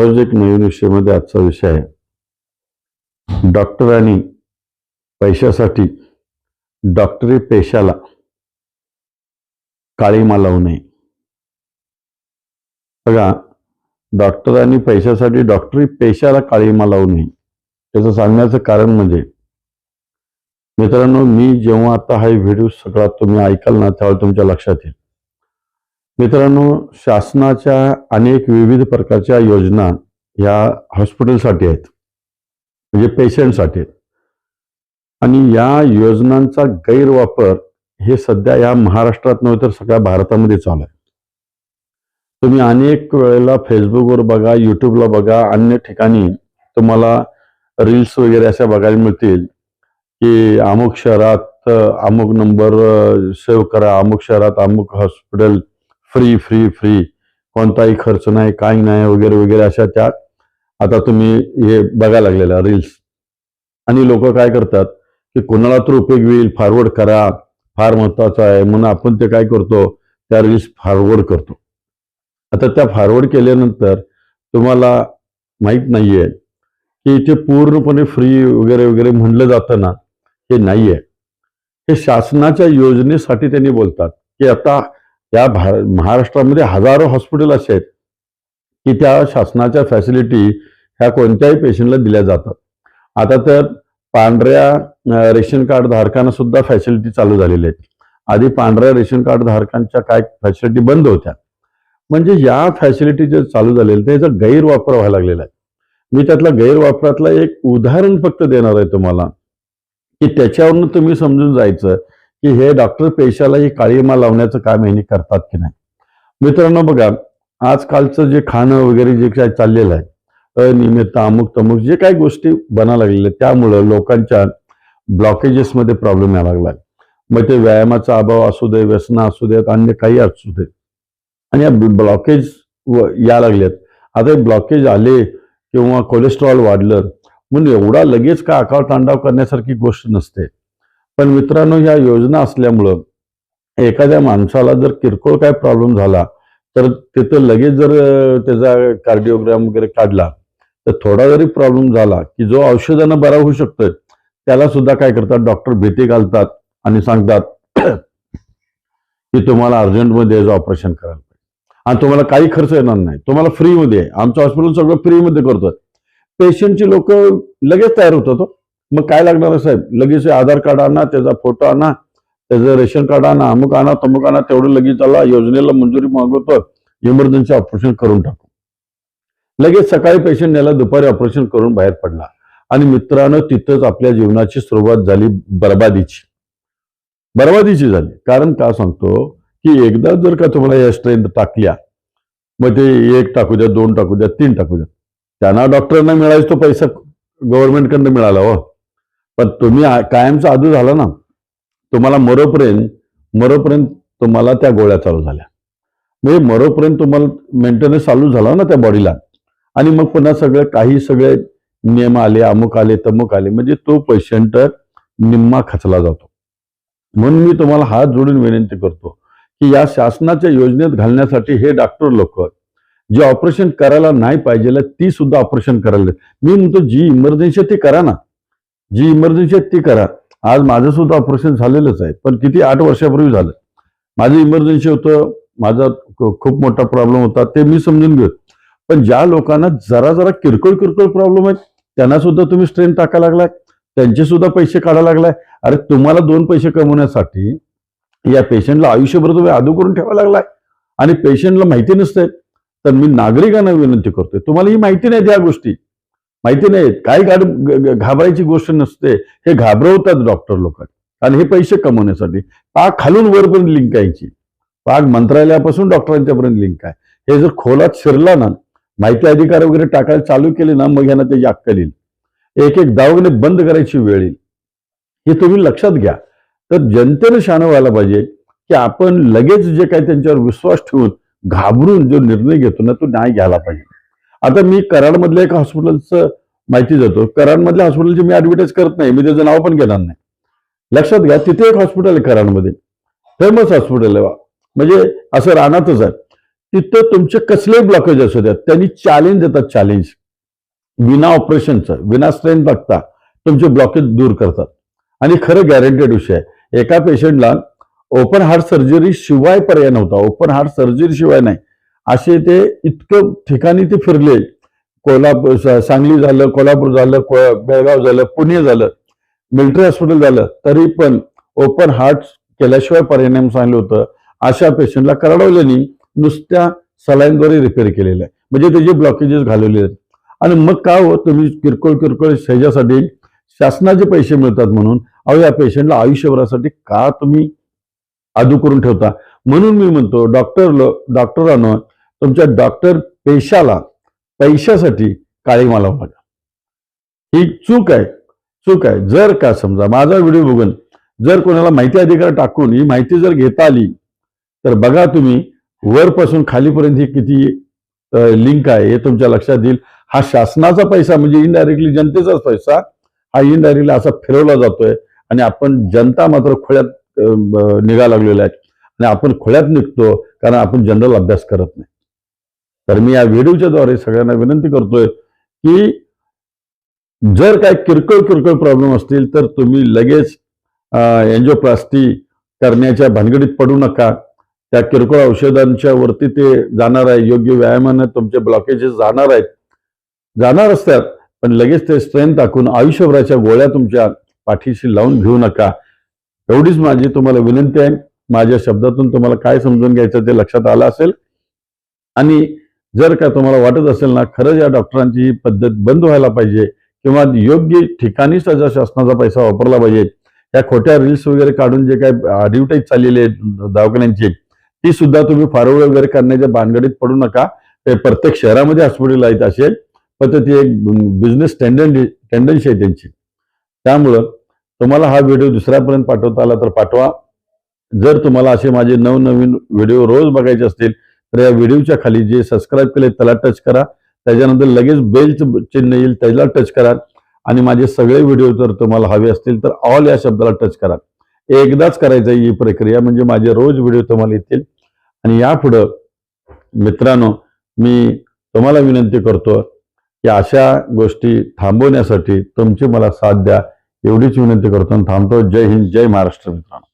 Project नवीन विषयामध्ये आजचा विषय आहे. डॉक्टरांनी पैशासाठी डॉक्टरी पेशाला काळीमा लावू नये. बघा डॉक्टरांनी पैशासाठी डॉक्टरी पेशाला काळीमा लावू नये. त्याचं सांगण्याचं कारण म्हणजे मित्रांनो मी जेव्हा आता हा व्हिडिओ सगळा तुम्ही ऐकाल ना तेव्हा तुमच्या लक्षात येईल. मित्रांनो शासनाच्या अनेक विविध प्रकारच्या योजना या हॉस्पिटलसाठी आहेत. म्हणजे पेशंटसाठी. आहेत आणि या योजनांचा गैरवापर हे सध्या या महाराष्ट्रात नव्हे तर सगळ्या भारतामध्ये चालू आहे. तुम्ही अनेक वेळेला फेसबुकवर बघा युट्यूबला बघा अन्य ठिकाणी तुम्हाला रील्स वगैरे अशा बघायला मिळतील की अमुक शहरात अमुक नंबर सेव्ह करा अमुक शहरात अमुक हॉस्पिटल फ्री फ्री फ्री कोणताही खर्च नाही काही नाही वगैरे वगैरे अशा त्या आता तुम्ही हे बघायला लागलेल्या रील्स आणि लोक काय करतात की कोणाला तर उपयोग होईल फॉरवर्ड करा. फार महत्वाचं आहे. म्हणून आपण ते काय करतो त्या रील्स फॉरवर्ड करतो. आता त्या फॉरवर्ड केल्यानंतर तुम्हाला माहीत नाहीये की इथे पूर्णपणे फ्री वगैरे वगैरे म्हणलं जातं ना हे नाहीये. हे शासनाच्या योजनेसाठी त्यांनी बोलतात की आता या भार महाराष्ट्रामध्ये हजारो हॉस्पिटल असे आहेत की त्या शासनाच्या फॅसिलिटी ह्या कोणत्याही पेशंटला दिल्या जातात. आता तर पांढऱ्या रेशन कार्ड धारकांना सुद्धा फॅसिलिटी चालू झालेल्या आहेत. आधी पांढऱ्या रेशन कार्ड धारकांच्या काय फॅसिलिटी बंद होत्या. म्हणजे या फॅसिलिटी जे चालू झालेल्या त्याचा गैरवापर व्हायला लागलेला आहे. मी त्यातला गैरवापरातला एक उदाहरण फक्त देणार आहे तुम्हाला की त्याच्यावरनं तुम्ही समजून जायचं की हे डॉक्टर पेशाला ही काळीमा लावण्याचं काम यांनी करतात की नाही? मित्रांनो बघा आजकालचं जे खाणं वगैरे जे काय चाललेलं आहे अनियमित अमुक तमुक जे काही गोष्टी बना लागलेल्या त्यामुळं लोकांच्या ब्लॉकेजेसमध्ये प्रॉब्लेम यायला लागलाय मग ते व्यायामाचा अभाव असू दे व्यसनं असू देत अन्य काही असू दे. आणि या ब्लॉकेज या लागलेत आता हे ब्लॉकेज आले किंवा कोलेस्ट्रॉल वाढलं म्हणून एवढा लगेच का आकार तांडाव करण्यासारखी गोष्ट नसते. पण मित्रांनो ह्या योजना असल्यामुळं एखाद्या माणसाला जर किरकोळ काय प्रॉब्लेम झाला तर तिथं लगेच जर त्याचा कार्डिओग्राम वगैरे काढला तर थोडा जरी प्रॉब्लेम झाला की जो औषधानं बरा होऊ शकतोय त्याला सुद्धा काय करतात? डॉक्टर भीती घालतात आणि सांगतात की तुम्हाला अर्जंटमध्ये याचं ऑपरेशन करायला पाहिजे. आणि तुम्हाला काही खर्च येणार नाही. तुम्हाला फ्रीमध्ये आमचं हॉस्पिटल सगळं फ्रीमध्ये करतोय. पेशंटची लोक लगेच तयार होतात हो. मग काय लागणार साहेब? लगेच हे आधार कार्ड आणा त्याचा फोटो आणा त्याचं रेशन कार्ड आणा अमुक आणा तमुक आणा तेवढं लगेच आला योजनेला मंजुरी मागवतो इमर्जन्सी ऑपरेशन करून टाकू. लगेच सकाळी पेशंट नेला दुपारी ऑपरेशन करून बाहेर पडला. आणि मित्रांनो तिथंच आपल्या जीवनाची सुरुवात झाली बर्बादीची. बर्बादीची झाली. कारण का सांगतो की एकदा जर का तुम्हाला या स्ट्रेंथ टाकल्या मग ते एक टाकू द्या दोन टाकू द्या तीन टाकू द्या. त्यांना डॉक्टरांना मिळायचं तो पैसा गव्हर्नमेंटकडनं मिळाला हो. पण तुम्ही कायमचा आदू झाला ना तुम्हाला मरोपर्यंत मरोपर्यंत तुम्हाला त्या गोळ्या चालू झाल्या. म्हणजे मरोपर्यंत तुम्हाला मेंटेनन्स चालू झाला ना त्या बॉडीला आणि मग पुन्हा सगळं काही सगळे नियम आले अमुक आले तमुक आले. म्हणजे तो पेशंट निम्मा खचला जातो. म्हणून मी तुम्हाला हात जोडून विनंती करतो की या शासनाच्या योजनेत घालण्यासाठी हे डॉक्टर लोक जे ऑपरेशन करायला नाही पाहिजे ती सुद्धा ऑपरेशन करायला. मी म्हणतो जी इमर्जन्सी ती करा ना. जी इमर्जन्सी आहे ती करा. आज माझं सुद्धा ऑपरेशन झालेलंच आहे पण किती आठ वर्षापूर्वी झालं. माझं इमर्जन्सी होतं माझा खूप मोठा प्रॉब्लेम होता ते मी समजून घेत पण ज्या लोकांना जरा जरा किरकोळ किरकोळ प्रॉब्लेम आहेत त्यांना सुद्धा तुम्ही स्ट्रेन टाका लागलाय त्यांचे सुद्धा पैसे काढायला लागलाय. अरे तुम्हाला दोन पैसे कमवण्यासाठी या पेशंटला आयुष्यभर तुम्ही आदू करून ठेवायला लागलाय. आणि पेशंटला माहिती नसते तर मी नागरिकांना विनंती करतोय तुम्हाला ही माहिती नाही त्या गोष्टी. माहिती नाही काय गाड घाबरायची गोष्ट नसते. हे घाबरवतात डॉक्टर लोक. आणि हे पैसे कमवण्यासाठी. पाक खालून वरपर्यंत लिंक यायची. पाक मंत्रालयापासून डॉक्टरांच्यापर्यंत लिंक आहे. हे जर खोलात शिरला ना माहिती अधिकार वगैरे टाकायला चालू केले ना मग यांना त्याची अक्कल येईल. एक एक दवाखाने बंद करायची वेळ येईल. हे तुम्ही लक्षात घ्या. तर जनतेनं शाणं व्हायला पाहिजे की आपण लगेच जे काही त्यांच्यावर विश्वास ठेवून घाबरून जो निर्णय घेतो ना तो न्याय घ्यायला पाहिजे. आता मी कराडमधल्या एका हॉस्पिटलचं माहिती देतो. कराडमधल्या हॉस्पिटलची मी ऍडव्हर्टाईज करत नाही. मी त्याचं नाव पण घेणार नाही. लक्षात घ्या तिथे एक हॉस्पिटल आहे कराडमध्ये. फेमस हॉस्पिटल आहे बा. म्हणजे असं रानातच आहे. तिथं तुमचे कसलेही ब्लॉकेज असू द्या त्यांनी चॅलेंज देतात चॅलेंज विना ऑपरेशनचं विना स्ट्रेन बघता तुमचे ब्लॉकेज दूर करतात. आणि खरं गॅरंटेड विषय आहे. एका पेशंटला ओपन हार्ट सर्जरी शिवाय पर्याय नव्हता. ओपन हार्ट सर्जरी शिवाय नाही. असे ते इतकं ठिकाणी ते फिरले. कोल्हापूर सांगली झालं कोल्हापूर झालं को- बेळगाव झालं पुणे झालं मिलिटरी हॉस्पिटल झालं तरी पण ओपन हार्ट केल्याशिवाय परिणाम सांगलं होतं. अशा पेशंटला करडवल्याने नुसत्या सलाईनद्वारे रिपेअर केलेलं आहे. म्हणजे त्याचे ब्लॉकेजेस घालवले आहेत. आणि मग काय हो? तुम्ही किरकोळ किरकोळ ह्याच्यासाठी शासनाचे पैसे मिळतात म्हणून. अहो या पेशंटला आयुष्यभरासाठी का तुम्ही आदू करून ठेवता. म्हणून मी म्हणतो डॉक्टर डॉक्टरांनो तुमच्या डॉक्टर पेशाला पैशासाठी काळी मला बघा ही चूक आहे चूक आहे. जर का समजा माझा व्हिडिओ बघून जर कोणाला माहिती अधिकार टाकून ही माहिती जर घेता आली तर बघा तुम्ही वरपासून खालीपर्यंत ही किती लिंक आहे हे तुमच्या लक्षात येईल. हा शासनाचा पैसा म्हणजे इनडायरेक्टली जनतेचाच पैसा हा इनडायरेक्टली असा फिरवला जातोय. आणि आपण जनता मात्र खोळ्यात निघा लागलेला आहे आणि आपण खोळ्यात निघतो कारण आपण जनरल अभ्यास करत नाही. तर मी या व्हिडिओच्या द्वारे सगळ्यांना विनंती करतोय की जर काय किरकोळ किरकोळ प्रॉब्लेम असतील तर तुम्ही लगेच एन्जिओप्लास्टी करण्याच्या भानगडीत पडू नका. त्या किरकोळ औषधांच्या वरती ते जाणार आहे. योग्य व्यायामाने तुमचे ब्लॉकेजेस जाणार आहेत. जाणार असतात पण लगेच ते स्ट्रेंथ टाकून आयुष्यभराच्या गोळ्या तुमच्या पाठीशी लावून घेऊ नका. एवढीच माझी तुम्हाला विनंती आहे. माझ्या शब्दातून तुम्हाला काय समजून घ्यायचं ते लक्षात आलं असेल. आणि जर का तुम्हाला वाटत असेल ना खरंच या डॉक्टरांची ही पद्धत बंद व्हायला पाहिजे किंवा योग्य ठिकाणीच त्याचा शासनाचा पैसा वापरला पाहिजे. या खोट्या रील्स वगैरे काढून जे काय ॲडव्हर्टाईज चाललेली आहे दवाखान्यांची ती सुद्धा तुम्ही फॉरवर्ड वगैरे करण्याच्या भानगडीत पडू नका. ते प्रत्येक शहरामध्ये हॉस्पिटल आहेत असे पण ती एक बिझनेस टेंडन टेंडन्सी आहे त्यांची. त्यामुळं तुम्हाला हा व्हिडिओ दुसऱ्यापर्यंत पाठवता आला तर पाठवा. जर तुम्हाला असे माझे नवनवीन व्हिडिओ रोज बघायचे असतील तर या व्हिडिओच्या खाली जे सबस्क्राईब केले त्याला टच करा. त्याच्यानंतर लगेच बेलचं चिन्ह येईल त्याला टच करा. आणि माझे सगळे व्हिडिओ जर तुम्हाला हवे असतील तर ऑल या शब्दाला टच करा. एकदाच करायचं ही प्रक्रिया म्हणजे माझे रोज व्हिडिओ तुम्हाला येतील. आणि यापुढं मित्रांनो मी तुम्हाला विनंती करतो की अशा गोष्टी थांबवण्यासाठी तुमची मला साथ द्या. एवढीच विनंती करतो आणि थांबतो. जय हिंद जय महाराष्ट्र मित्रांनो.